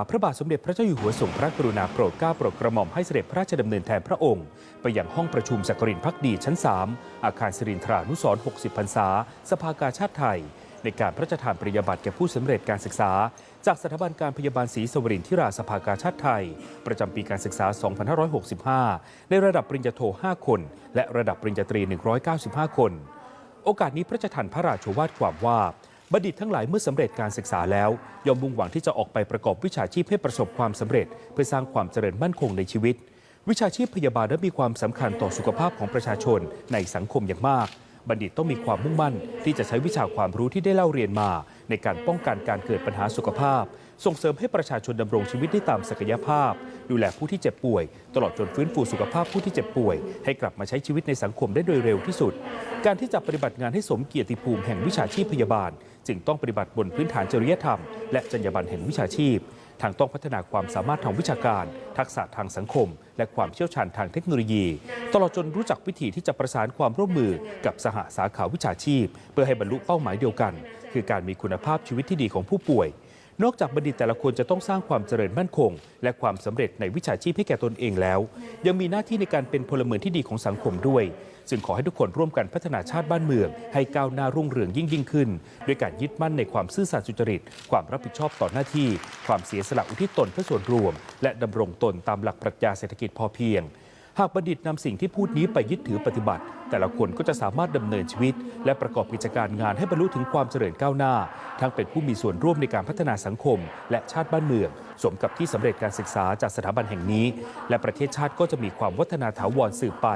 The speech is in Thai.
พระบาทสมเด็จพระเจ้าอยู่หัวทรงพระกรุณาโปรดเกล้าโปรดกระหม่อมให้เสด็จพระราชดำเนินแทนพระองค์ ไปยังห้องประชุมสักรินพักดีชั้น 3 อาคารสิรินทรานุสรณ์60 พรรษา สภากาชาติไทย ในการพระราชทานปริญญาบัตรแก่ผู้สำเร็จการศึกษา จากสถาบันการพยาบาลศรีสวรินทิราสภากาชาติไทย ประจำปีการศึกษา 2565 ในระดับปริญญาโท 5 คน และระดับปริญญาตรี 195 คน โอกาสนี้พระราชทานพระราชวาทความว่า บัณฑิตทั้งหลายเมื่อสำเร็จการศึกษาแล้วย่อมมุ่งหวังที่จะออกไปประกอบวิชาชีพให้ประสบความสำเร็จ เพื่อสร้างความเจริญมั่นคงในชีวิต วิชาชีพพยาบาลนั้นมีความสำคัญต่อสุขภาพของประชาชนในสังคมอย่างมาก บัณฑิตต้องมีความมุ่งมั่นที่จะใช้วิชาความรู้ที่ได้เล่าเรียนมา ในการป้องกันการเกิดปัญหาสุขภาพ ส่งเสริมให้ประชาชนดำรงชีวิตได้ตามศักยภาพ ดูแลผู้ที่เจ็บป่วย ตลอดจนฟื้นฟูสุขภาพผู้ที่เจ็บป่วย ให้กลับมาใช้ชีวิตในสังคมได้โดยเร็วที่สุด การที่จะปฏิบัติงานให้สมเกียรติภูมิแห่งวิชาชีพพยาบาล จึงต้องปฏิบัติบนพื้นฐานจริยธรรม และจรรยาบรรณแห่งวิชาชีพ ทางต้องพัฒนาความสามารถทางวิชาการ ทักษะทางสังคม และความเชี่ยวชาญทางเทคโนโลยี ตลอดจนรู้จักวิธีที่จะประสานความร่วมมือกับสหสาขาวิชาชีพ เพื่อให้บรรลุเป้าหมายเดียวกัน คือการมีคุณภาพชีวิตที่ดีของผู้ป่วย นอกจากบัณฑิตแต่ละคนจะต้องสร้างความเจริญมั่นคง และความสำเร็จในวิชาชีพให้แก่ตนเองแล้ว ยังมีหน้าที่ในการเป็นพลเมืองที่ดีของสังคมด้วยจึงขอให้ทุกคนร่วมกันพัฒนาชาติบ้านเมือง ให้ก้าวหน้ารุ่งเรืองยิ่งยิ่งขึ้น ด้วยการยึดมั่นในความซื่อสัตย์สุจริต ความรับผิดชอบต่อหน้าที่ ความเสียสละอุทิศตนเพื่อส่วนรวม และดำรงตนตามหลักปรัชญาเศรษฐกิจพอเพียง หากบัณฑิตนำสิ่งที่พูดนี้ไปยึดถือปฏิบัติ แต่ละคนก็จะสามารถดำเนินชีวิต และประกอบกิจการงานให้บรรลุถึงความเจริญก้าวหน้า ทั้งเป็นผู้มีส่วนร่วมในการพัฒนาสังคม และชาติบ้านเมือง สมกับที่สำเร็จการศึกษาจากสถาบันแห่งนี้ และประเทศชาติก็จะมีความวัฒนาถาวรสืบไป